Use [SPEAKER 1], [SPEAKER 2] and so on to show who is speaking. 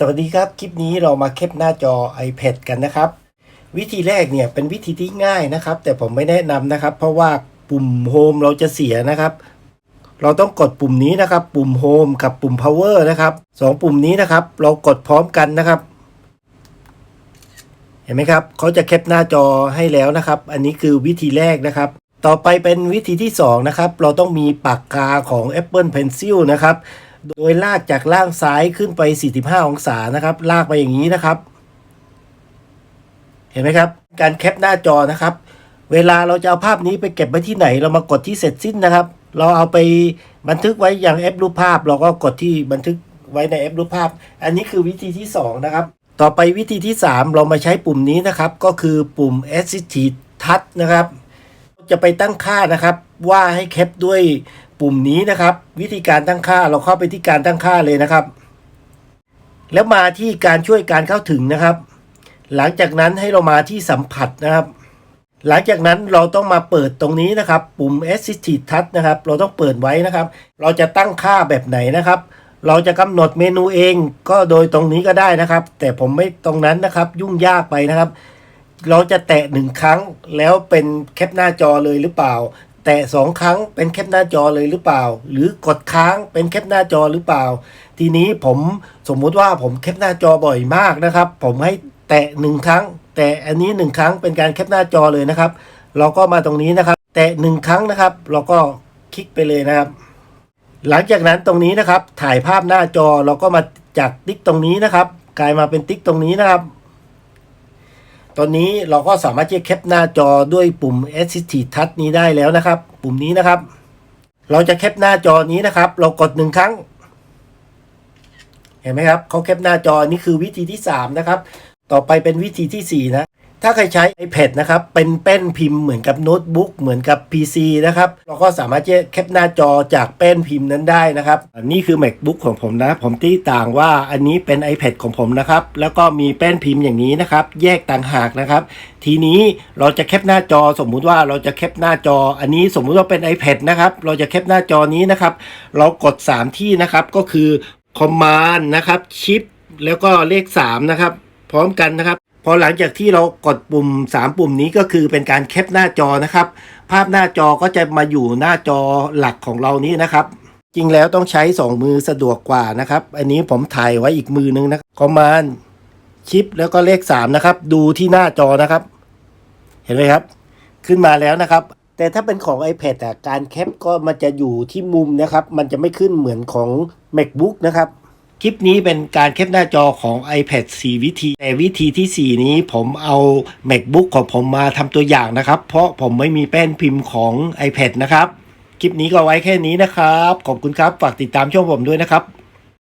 [SPEAKER 1] สวัสดีครับ คลิปนี้เรามาแคปหน้าจอ iPad กันนะครับ วิธีแรกเนี่ยเป็นวิธีที่ง่ายนะครับ แต่ผมไม่แนะนำนะครับ เพราะว่าปุ่ม Home เราจะเสียนะครับ เราต้องกดปุ่มนี้นะครับ ปุ่ม Home กับปุ่ม Power นะครับสองปุ่มนี้นะครับ เรากดพร้อมกันนะครับ เห็นไหมครับเขาจะแคปหน้าจอให้แล้วนะครับ อันนี้คือวิธีแรกนะครับ ต่อไปเป็นวิธีที่สองนะครับเราต้องมีปากกาของ Apple Pencil นะครับ โดยลากจากล่างซ้ายขึ้นไป 45 องศานะครับ ลากไปอย่างนี้นะครับ เห็นไหมครับ การแคปหน้าจอนะครับ เวลาเราจะเอาภาพนี้ไปเก็บไว้ที่ไหน เรามากดที่เสร็จสิ้นนะครับ เราเอาไปบันทึกไว้อย่างแอปรูปภาพ เราก็กดที่บันทึกไว้ในแอปรูปภาพ อันนี้คือวิธีที่สองนะครับ ต่อไปวิธีที่ 3 เรามาใช้ปุ่มนี้นะครับ ก็คือปุ่ม Assistive Touch นะครับ จะไปตั้งค่านะครับ ว่าให้แคปด้วยปุ่มนี้นะครับ วิธีการตั้งค่าเราเข้าไปที่การตั้งค่าเลยนะครับ แล้วมาที่การช่วยการเข้าถึงนะครับ หลังจากนั้นให้เรามาที่สัมผัสนะครับ หลังจากนั้นเราต้องมาเปิดตรงนี้นะครับ ปุ่ม Assistive Touch นะครับ เราต้องเปิดไว้นะครับ เราจะตั้งค่าแบบไหนนะครับ เราจะกำหนดเมนูเองก็โดยตรงนี้ก็ได้นะครับ แต่ผมไม่ตรงนั้นนะครับ ยุ่งยากไปนะครับ เราจะแตะหนึ่งครั้งแล้วเป็นแคปหน้าจอเลยหรือเปล่า แตะสองครั้งเป็นแคปหน้าจอเลยหรือเปล่า หรือกดค้างเป็นแคปหน้าจอหรือเปล่า ทีนี้ผมสมมุติว่าผมแคปหน้าจอบ่อยมากนะครับ ผมให้แตะหนึ่งครั้ง แต่อันนี้หนึ่งครั้งเป็นการแคปหน้าจอเลยนะครับ เราก็มาตรงนี้นะครับ แตะหนึ่งครั้งนะครับ เราก็คลิกไปเลยนะครับ หลังจากนั้นตรงนี้นะครับ ถ่ายภาพหน้าจอเราก็มาจากติ๊กตรงนี้นะครับ กลายมาเป็นติ๊กตรงนี้นะครับ ตอนนี้เราก็สามารถที่จะแคปหน้าจอด้วยปุ่ม Assist Touch นี้ได้แล้วนะครับ ปุ่มนี้นะครับ เราจะแคปหน้าจอนี้นะครับ เรากดหนึ่งครั้ง เห็นไหมครับเขาแคปหน้าจอนี่คือวิธีที่ 3 นะครับ ต่อไปเป็นวิธีทีสี่4 นะ ถ้าใครใช้ iPad นะครับ เป็นแป้นพิมพ์เหมือนกับโน้ตบุ๊กเหมือนกับ PC นะครับ เราก็สามารถจะแคปหน้าจอจากแป้นพิมพ์นั้นได้นะครับ อันนี้คือ MacBook ของผมนะ ผมตีต่างว่าอันนี้เป็น iPad ของผมนะครับ แล้วก็มีแป้นพิมพ์อย่างนี้นะครับ แยกต่างหากนะครับ ทีนี้เราจะแคปหน้าจอสมมุติว่าเราจะแคปหน้าจอ อันนี้สมมุติว่าเป็น iPad นะครับ เราจะแคปหน้าจอนี้นะครับ เรากด 3 ที่นะครับ ก็คือ Command นะครับ Shift แล้วก็เลข3นะครับ พร้อมกันนะครับ พอหลังจากที่เรากดปุ่ม 3 ปุ่มนี้ก็คือเป็นการแคปหน้าจอนะครับ ภาพหน้าจอก็จะมาอยู่หน้าจอหลักของเรานี้นะครับ จริงแล้วต้องใช้ 2 มือสะดวกกว่านะครับ อันนี้ผมถ่ายไว้อีกมือนึงนะคอมมานชิปแล้วก็เลข 3 นะครับ ดูที่หน้าจอนะครับ เห็นไหมครับ ขึ้นมาแล้วนะครับ แต่ถ้าเป็นของ iPad อะการแคปก็มันจะอยู่ที่มุมนะครับ มันจะไม่ขึ้นเหมือนของ MacBook นะครับ คลิปนี้เป็นการแคปหน้าจอของ iPad 4 วิธี แต่วิธีทีสี่ 4 นี้ผมเอา MacBook ของผมมาทำตัวอย่างนะครับ เพราะผมไม่มีแป้นพิมพ์ของ iPad นะครับ คลิปนี้ก็ไว้แค่นี้นะครับ ขอบคุณครับ ฝากติดตามช่องผมด้วยนะครับ